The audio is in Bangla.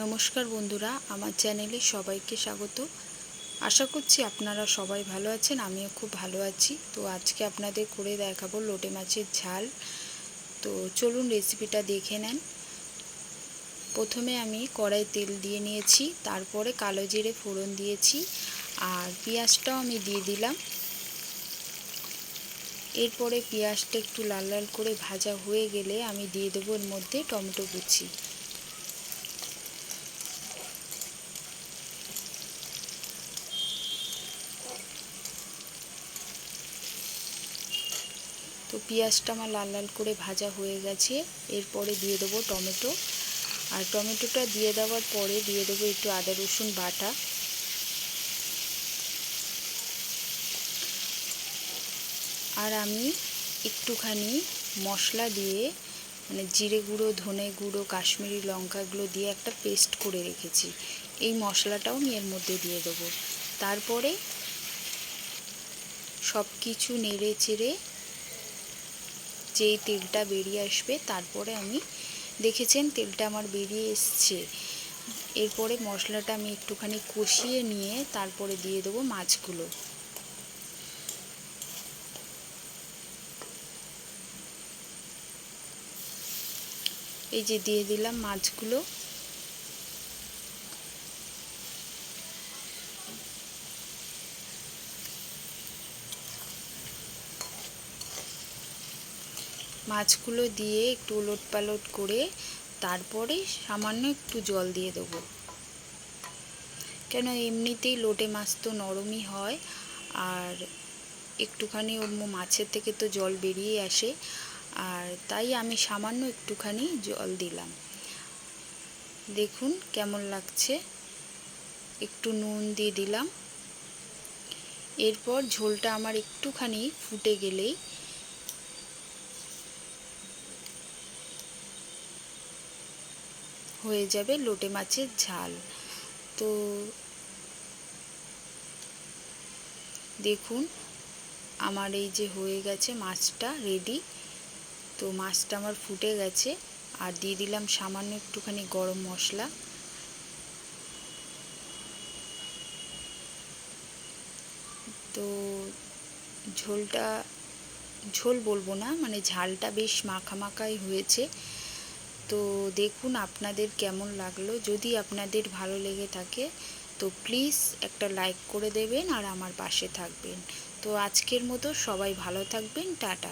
নমস্কার বন্ধুরা, আমার চ্যানেলে সবাইকে স্বাগত। আশা করছি আপনারা সবাই ভালো আছেন, আমিও খুব ভালো আছি। তো আজকে আপনাদের করে দেখাবো লোটে মাছের ঝাল। তো চলুন রেসিপিটা দেখে নেন। প্রথমে আমি কড়াই তেল দিয়ে নিয়েছি, তারপরে কালো জিরে ফোড়ন দিয়েছি, আর পেঁয়াজটাও আমি দিয়ে দিলাম। এরপরে পেঁয়াজটা একটু লাল লাল করে ভাজা হয়ে গেলে আমি দিয়ে দেবো এর মধ্যে টমেটো কুচি। তো পেঁয়াজটা আমার লাল লাল করে ভাজা হয়ে গেছে। এরপরে দিয়ে দেবো টমেটো। আর টমেটোটা দিয়ে দেওয়ার পরে দিয়ে দেবো একটু আদা, রসুন বাটা। আর আমি একটুখানি মশলা দিয়ে মানে জিরে গুঁড়ো, ধনে গুঁড়ো, কাশ্মীরি লঙ্কাগুলো দিয়ে একটা পেস্ট করে রেখেছি। এই মশলাটাও আমি এর মধ্যে দিয়ে দেবো। তারপরে সব কিছু নেড়ে চেড়ে যেই তেলটা বেরিয়ে আসবে, তারপরে আমি দেখেছেন তেলটা আমার বেরিয়ে এসছে। এরপরে মশলাটা আমি একটুখানি কষিয়ে নিয়ে তারপরে দিয়ে দেবো মাছগুলো। এই যে দিয়ে দিলাম মাছগুলো। মাছগুলো দিয়ে একটু ওলট পালট করে তারপরে সামান্য একটু জল দিয়ে দেবো। কেন এমনিতেই লোটে মাছ তো নরমই হয় আর একটুখানি ওর মাছের থেকে তো জল বেরিয়ে আসে আর তাই আমি সামান্য একটুখানি জল দিলাম। দেখুন কেমন লাগছে। একটু নুন দিয়ে দিলাম। এরপর ঝোলটা আমার একটুখানি ফুটে গেলেই হয়ে যাবে লোটে মাছের ঝাল। তো দেখুন, আমার এই যে হয়ে গেছে মাছটা রেডি তো মাছটা আমার ফুটে গেছে, আর দিয়ে দিলাম সামান্য একটুখানি গরম মশলা। তো ঝোলটা, ঝোল বলব না মানে ঝালটা বেশ মাখা মাখাই হয়েছে। তো দেখুন আপনাদের কেমন লাগল। যদি আপনাদের ভালো লেগে থাকে, তো প্লিজ একটা লাইক করে দেবেন আর আমার পাশে থাকবেন। তো আজকের মতো সবাই ভালো থাকবেন। টাটা।